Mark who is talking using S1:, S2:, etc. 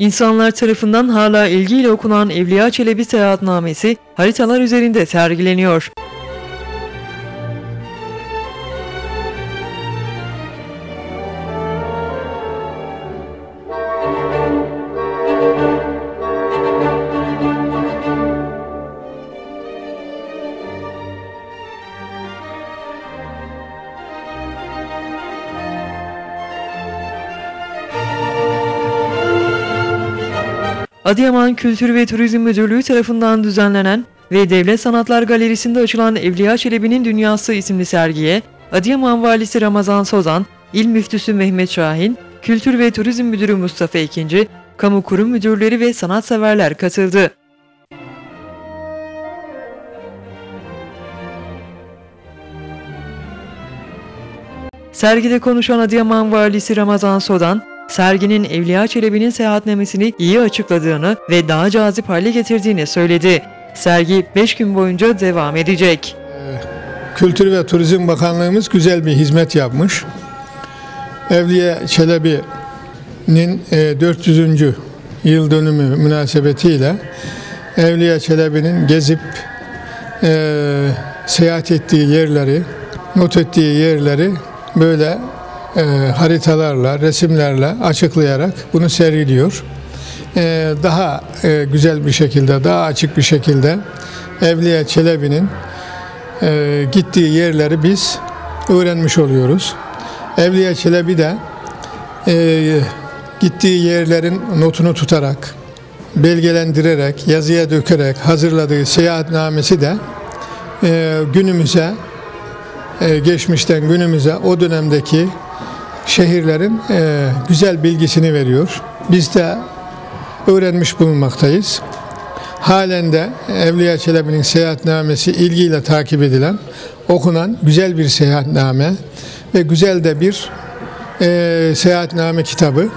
S1: İnsanlar tarafından hala ilgiyle okunan Evliya Çelebi seyahatnamesi haritalar üzerinde sergileniyor. Adıyaman Kültür ve Turizm Müdürlüğü tarafından düzenlenen ve Devlet Sanatlar Galerisi'nde açılan Evliya Çelebi'nin Dünyası isimli sergiye Adıyaman Valisi Ramazan Sozan, İl Müftüsü Mehmet Şahin, Kültür ve Turizm Müdürü Mustafa Ekinci, kamu kurum müdürleri ve sanatseverler katıldı. Sergide konuşan Adıyaman Valisi Ramazan Sodan, serginin Evliya Çelebi'nin seyahatnamesini iyi açıkladığını ve daha cazip hale getirdiğini söyledi. Sergi 5 gün boyunca devam edecek.
S2: Kültür ve Turizm Bakanlığımız güzel bir hizmet yapmış. Evliya Çelebi'nin e, 400. yıl dönümü münasebetiyle Evliya Çelebi'nin gezip e, seyahat ettiği yerleri, not ettiği yerleri böyle e, haritalarla, resimlerle açıklayarak bunu sergiliyor. E, daha e, güzel bir şekilde, daha açık bir şekilde Evliya Çelebi'nin e, gittiği yerleri biz öğrenmiş oluyoruz. Evliya Çelebi de e, gittiği yerlerin notunu tutarak, belgelendirerek, yazıya dökerek hazırladığı seyahatnamesi de e, günümüze, e, geçmişten günümüze o dönemdeki şehirlerin e, güzel bilgisini veriyor. Biz de öğrenmiş bulunmaktayız. Halen de Evliya Çelebi'nin seyahatnamesi ilgiyle takip edilen, okunan güzel bir seyahatname ve güzel de bir e, seyahatname kitabı.